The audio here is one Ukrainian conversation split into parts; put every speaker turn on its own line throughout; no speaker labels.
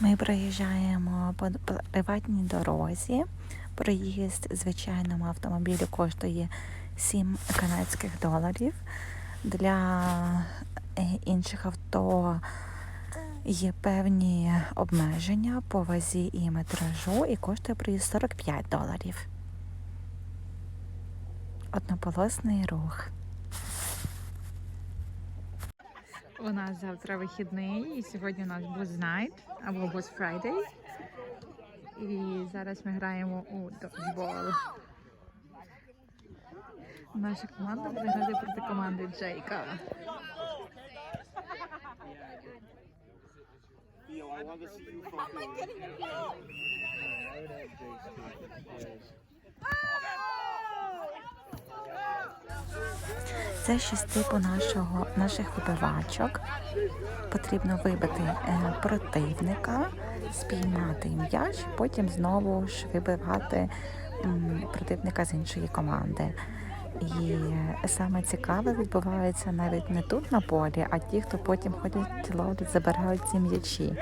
Ми проїжджаємо по приватній дорозі. Проїзд звичайному автомобілю коштує 7 канадських доларів. Для е, інших авто є певні обмеження по вазі і метражу, і коштує проїзд 45 доларів. Однополосний рух. У нас завтра вихідний, і сьогодні у нас Boost Night або Boost Friday. І зараз ми граємо у додgeball. Наша команда буде грати проти команди Джейка. Це щось типу нашого, наших вибивачок. Потрібно вибити е, противника, спіймати м'яч, потім знову ж вибивати противника з іншої команди. І саме цікаве відбувається навіть не тут на полі, а ті, хто потім ходять, ловлять, забирають ці м'ячі.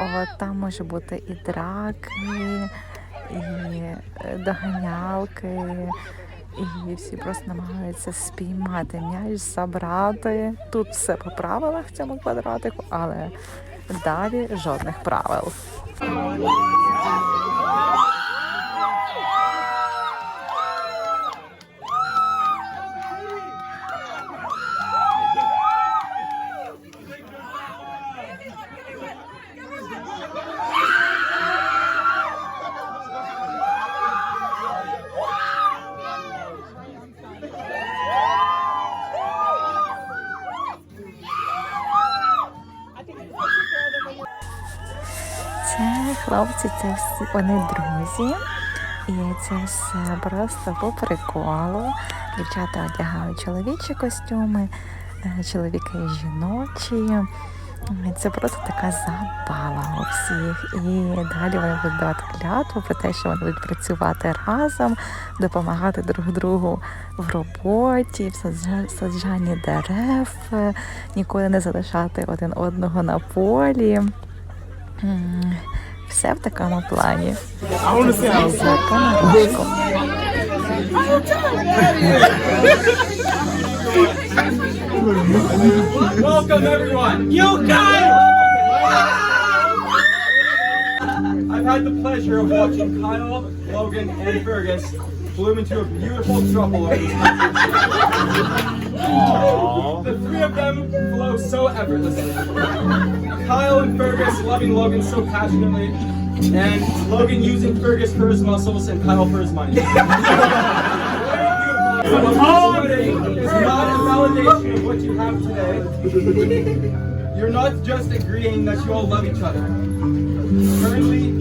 От там може бути і драки, і е, доганялки. І всі просто намагаються спіймати м'яч, забрати. Тут все по правилах в цьому квадратику, але далі жодних правил. Це хлопці, це всі вони друзі. І це все просто по приколу. Дівчата одягають чоловічі костюми, е, чоловіки жіночі. Це просто така забава у всіх. І далі вони будуть давати клятву про те, що вони будуть працювати разом, допомагати друг другу в роботі, в саджа- саджанні дерев, е, ніколи не залишати один одного на полі. Все в такому плані. За камерочку.
Welcome everyone. You guys! I've had the pleasure of watching Kyle, Logan, and Fergus bloom into a beautiful over The three of them flow so effortlessly. Kyle and Fergus loving Logan so passionately, and Logan using Fergus for his muscles and Kyle for his money. All of it is not a validation of what you have today. You're not just agreeing that you all love each other. Currently,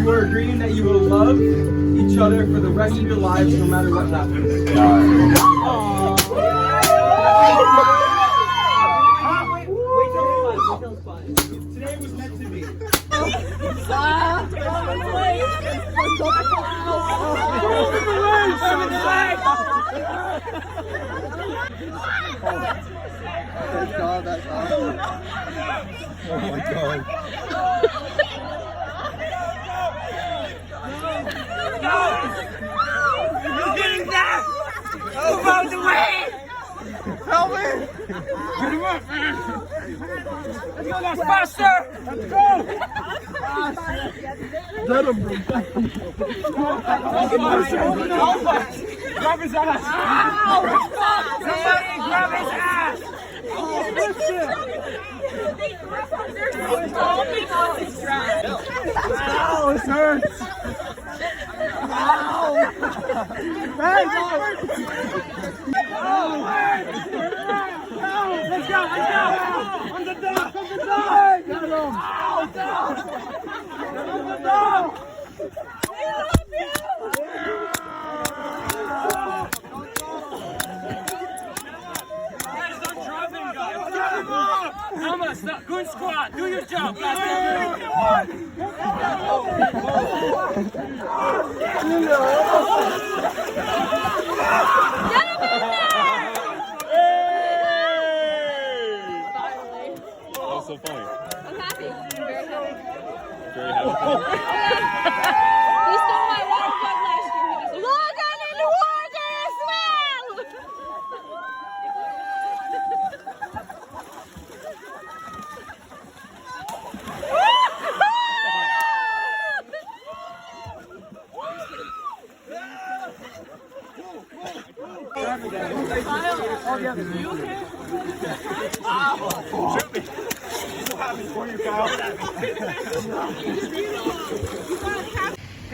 you are agreeing that you will love each other for the rest of your lives, no matter what happens. Today was meant to be. Grab his ass! Move out the way! Help me! Get him up, man! Let's go, that's faster! Let's go! Let him, bro. Help us! Grab his ass! Ow! Somebody grab his ass! Oh, listen! They grip on their feet. Oh, my God, it's dry. Ow, it hurts! Ow! Stop! Good squat! Do your job, guys!
一 二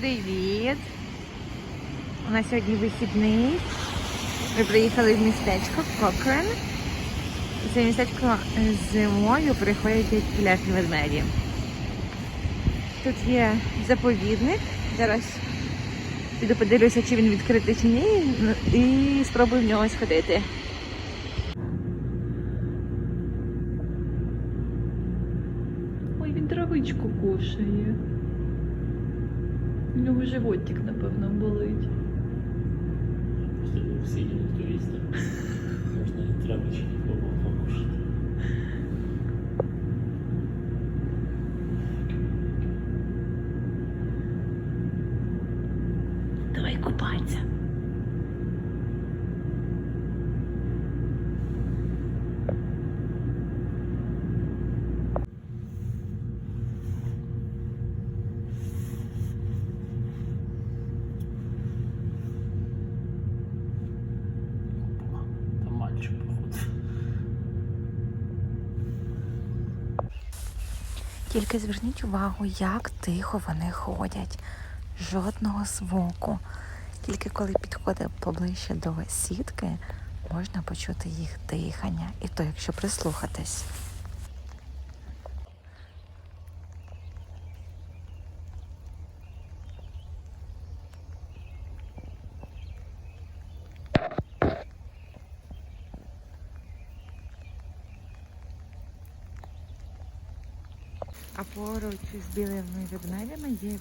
Привіт! У нас сьогодні вихідний. Ми приїхали в містечко Кокрен. Це містечко зимою приходять пляжні ведмеді. Тут є заповідник. Зараз піду подивлюся, чи він відкритий чи ні, ну, і спробую в нього сходити.
Він травичку кушає. У нього животик, напевно, болить.
Всі їдуть туристи. Можна і травички покушати.
Давай купатися. Тільки зверніть увагу, як тихо вони ходять. Жодного звуку. Тільки коли підходить поближче до сітки, можна почути їх дихання, і то якщо прислухатись. А поруч з білими ведмедями є,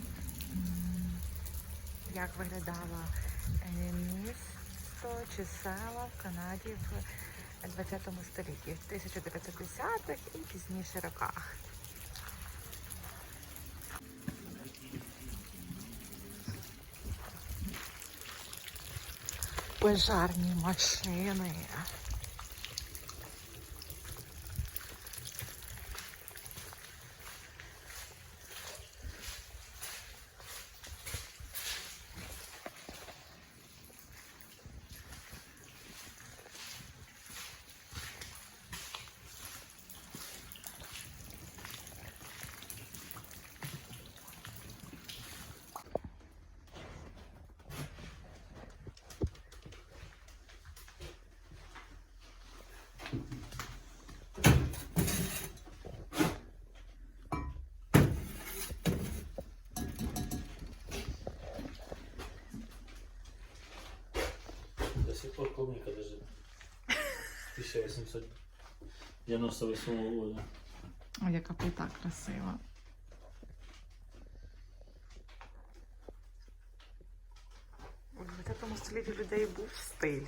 як виглядало е, місто чи села в Канаді в 20 столітті, в 1910-х і пізніше роках. Пожарні машини.
Сих клубника лежит. 1898 года.
О, яка плита красива. У 20 столітті людей був стиль.